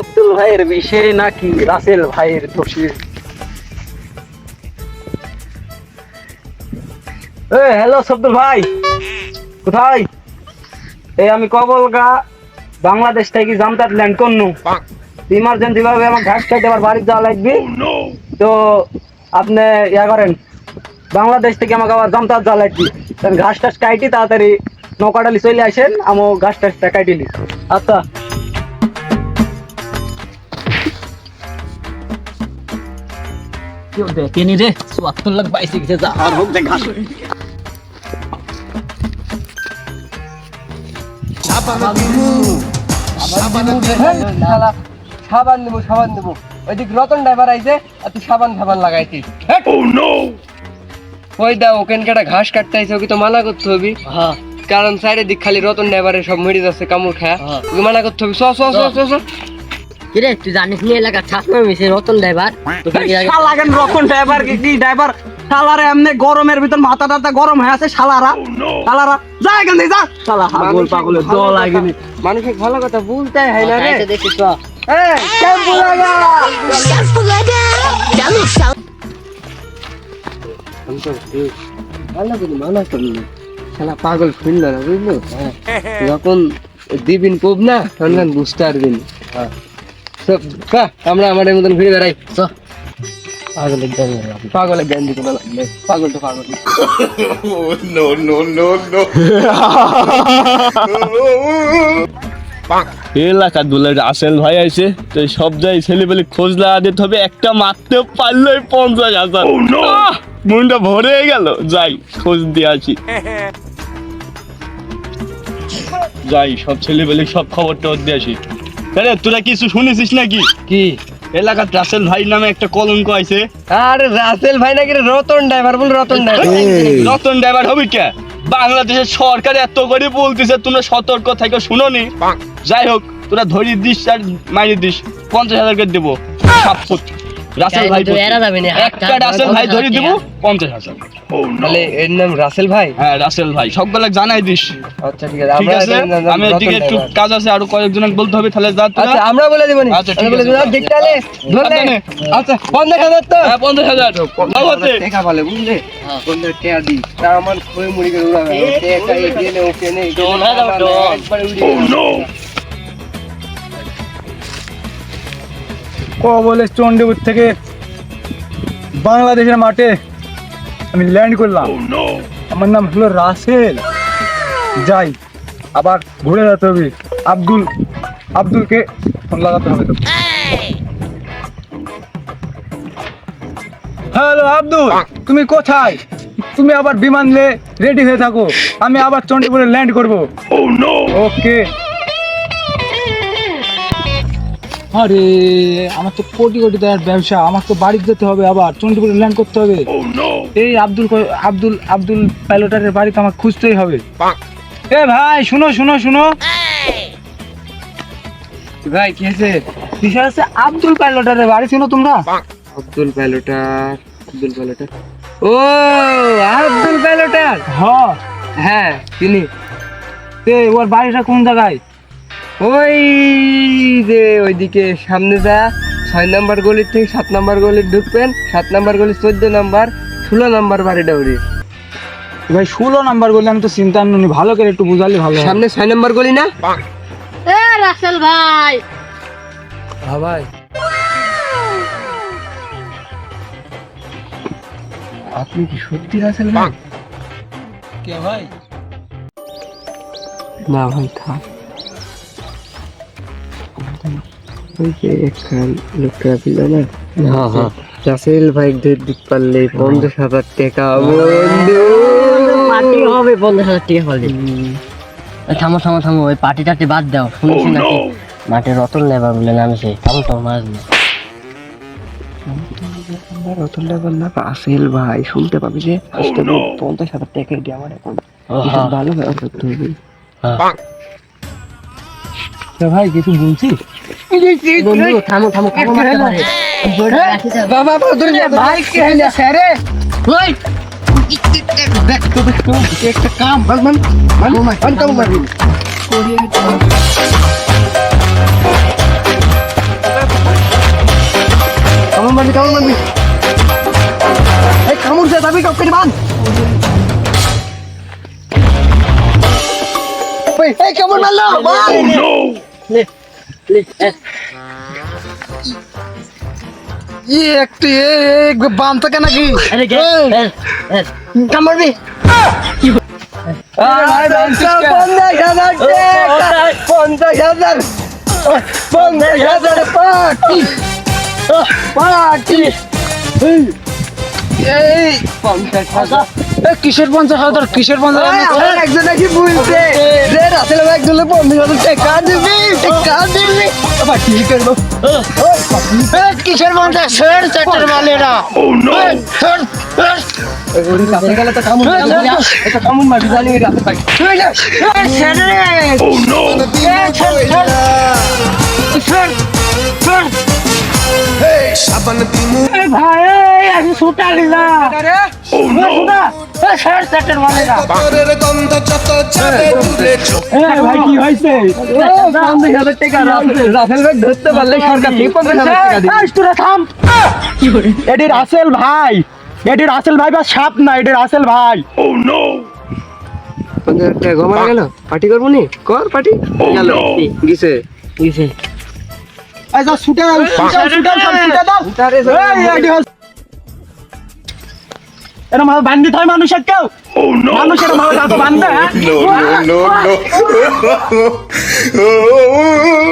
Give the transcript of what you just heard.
আব্দুল ভাইয়ের বিষে নাকি রাসেল ভাইয়ের দোষে এ হ্যালো সব্দুল ভাই। কোথায়? এই আমি কবলগা বাংলাদেশ থেকে জামতাত ল্যান্ড করনু। ইমার্জেন্সি ভাবে আমার ঘাস খাইতে আমার বাড়ি যাওয়া লাগবে। তো আপনি ইয়া করেন বাংলাদেশ থেকে আমাকে আবার জামতাত যাওয়া লাগবে। ঘাস টাস কাইটি তাড়াতাড়ি নৌকাডালি চলে আসেন আমি ঘাস টাসটা কাইটিলি আচ্ছা। কেউ দেখেনি রে চুয়াত্তর লাখ বাইশে গেছে যা। আর হোক সাবান দেবো সাবান দেবো ওইদিক রতন ড্রাইভার আইছে আর তুই সাবান সাবান লাগাইছিস। ওই দা ঘাস কাটতে আইছে ওকে তো মানা করতে হবে। হ্যাঁ। কারণ সাইডের দিক খালি রতন ড্রাইভারের সব মরে যাচ্ছে কামড় খায়। হ্যাঁ। ওকে মানা করতে হবে স স স স স কিরে তুই জানিস নি এলাকার ছাত্র মিশে রতন ড্রাইভার? শালাগেন রকম ড্রাইভার কি কি ড্রাইভার? শালারে এমনি গরমের ভিতর মাথা টাথা গরম হয়ে আছে শালারা। শালারা যা এখান থেকে যা। শালা পাগল পাগলের দল আগেনি মানুষের ভালো কথা বলতে হয় না রে। দেখিস এই, শ্যাম্পু লাগা। আমি তো ভালো করে মানা করলি শালা পাগল শুনল না বুঝলো? যখন দিবিন কোব না তখন বুঝতে পারবি না সব, বাহ, আমরা আমাদের মতন ঘুরে বেড়াই। চ। পাগলের জ্ঞান পাগলের জ্ঞান দিতে না লাগলে পাগল তো পাগল। এলাকার বলে রাসেল ভাই আছে তো সব জায়গায় ছেলে পেলে খোঁজ লাগা দিতে হবে। একটা মারতে পারলে পঞ্চাশ হাজার। মনটা ভরে গেল। যাই খোঁজ দিয়ে আসি। যাই সব ছেলে পেলে সব খবর টবর দিয়ে আসি। আরে তোরা কিছু শুনেছিস নাকি? কি? এলাকার রাসেল ভাই নামে একটা কলঙ্ক আছে আরে রাসেল ভাই নাকি রতন ড্রাইভার বল রতন ড্রাইভার রতন ড্রাইভার হবে কে? বাংলাদেশের সরকার এত করে বলতেছে তোমরা সতর্ক থেকে শুনোনি? যাই হোক তোরা ধরি দিস আর মাইনে দিস। পঞ্চাশ হাজার করে দেবো। রাসেল ভাই তো এরা যাবে না। একটা রাসেল ভাই ধরে দেবো পঞ্চাশ হাজার। তাহলে এর নাম রাসেল ভাই? হ্যাঁ রাসেল ভাই। সবগুলো জানাই দিস। আচ্ছা ঠিক আছে। ঠিক আছে? আমি এদিকে একটু কাজ আছে আরও কয়েকজন বলতে হবে তাহলে যা আচ্ছা আমরা বলে দেবো নি। আচ্ছা, ঠিক আছে। দেবো দেখতে আলে ধরলে? আচ্ছা। আচ্ছা পঞ্চাশ হাজার তো। হ্যাঁ পঞ্চাশ হাজার। টাকা বলে বুঝলে? পঞ্চাশ টাকা দি। তা আমার খই মুড়ি করে উড়াবে। টাকা হয়ে যাবে, ডোন। একবারে উড়িয়ে কবলে চণ্ডীপুর থেকে বাংলাদেশের মাঠে আমি ল্যান্ড করলাম। আমার নাম হলো রাসেল। যাই আবার ঘুরে যেতে হবে। আব্দুল আব্দুলকে ফোন লাগাতে হবে তো হ্যালো আব্দুল তুমি কোথায়? তুমি আবার বিমান নিয়ে রেডি হয়ে থাকো। আমি আবার চণ্ডীপুরে ল্যান্ড করব। ওকে আরে আমার তো কোটি কোটি টাকার ব্যবসা আমার তো বাড়ি যেতে হবে আবার চণ্ডীপুরে ল্যান্ড করতে হবে। এই আব্দুল আব্দুল আব্দুল পাইলটারের বাড়িতে আমার খুঁজতেই হবে। এ ভাই শুনো শুনো শুনো। ভাই কি আছে বিষয় আছে আব্দুল পাইলটারের বাড়ি চিনো তোমরা। আব্দুল পাইলটার আব্দুল পাইলটার। ও আব্দুল পাইলটার? হ হ্যাঁ তিনি। ওর বাড়িটা কোন জায়গায়? ওই যে ওইদিকে সামনে যা ছয় নাম্বার গলির থেকে সাত নাম্বার গলির ঢুকবেন সাত নাম্বার গলি চোদ্দ নাম্বার ষোলো নাম্বার বাড়িটা উড়ি ভাই ষোলো নাম্বার বললে আমি তো চিন্তা নি ভালো করে একটু বুঝালে ভালো সামনে ছয় নাম্বার গলি না? এ রাসেল ভাই। হ্যাঁ ভাই। আপনি কি সত্যি রাসেল ভাই? কে ভাই? না ভাই থাক। ওই যে একখান লোকটা দিল না? হ্যাঁ হ্যাঁ। রাসেল ভাই দিক পারলে পঞ্চাশ হাজার টাকা। বন্ধু! পার্টি হবে পঞ্চাশ হাজার টাকা হলে। থামো থামো থামো ওই পার্টি টাটি বাদ দাও। শুনছি নাকি? মাঠে রতন লেবার বলে নামছে থামো থামো মাছ না রতন লেবার না রাসেল ভাই। শুনতে পাবি যে আসতে পঞ্চাশ হাজার টাকা দিয়ে আমার এখন ভালো ব্যবহার করতে হবে। ভাই কিছু বলছি থামো থামো হ্যাঁ? বাবা ভাই রে ওই। একটা কাম ভগবান কেমন মারবি কেমন মারবি। এই কামড় দিয়ে কেমন মারলো একটু বান থাকে নাকি? কামড়বি পঞ্চাশ হাজার পঞ্চাশ হাজার পাটি এই পঞ্চাশ হাজার। কিসের পঞ্চাশ হাজার? কিসের পঞ্চাশ হাজার? একজন নাকি বলছে? যে রাসেল ভাই একজনে পঞ্চাশ হাজার টাকা দিবি টাকা দিবি আবার কি করব এ, কিসের পঞ্চাশ শের চারটের মালেরা ওই রাসেল গেলে তো কামুন এটা কামুন মারবি জানি রাসেল ভাই ভাই আমি না। এ, ভাই কি হয়েছে? পঞ্চাশ হাজার টাকা রাসেল রাসেল ভাই ধরতে পারলে সরকার থেকে পঞ্চাশ হাজার টাকা দিবে। তোরা থাম। এটি রাসেল ভাই। এটি রাসেল ভাই বা সাপ না এটি রাসেল ভাই। হাজার গেল? পার্টি করব নি? কর পার্টি। গেল। গিছে। কিসে যা ছুটে দাও ছুটে দাও ছুটে দাও এই, এটি হচ্ছে- এরম ভাবে বান্ধি হয় মানুষের কেউ মানুষের ভাবে বান্ধে হ্যাঁ? no, no, no, no.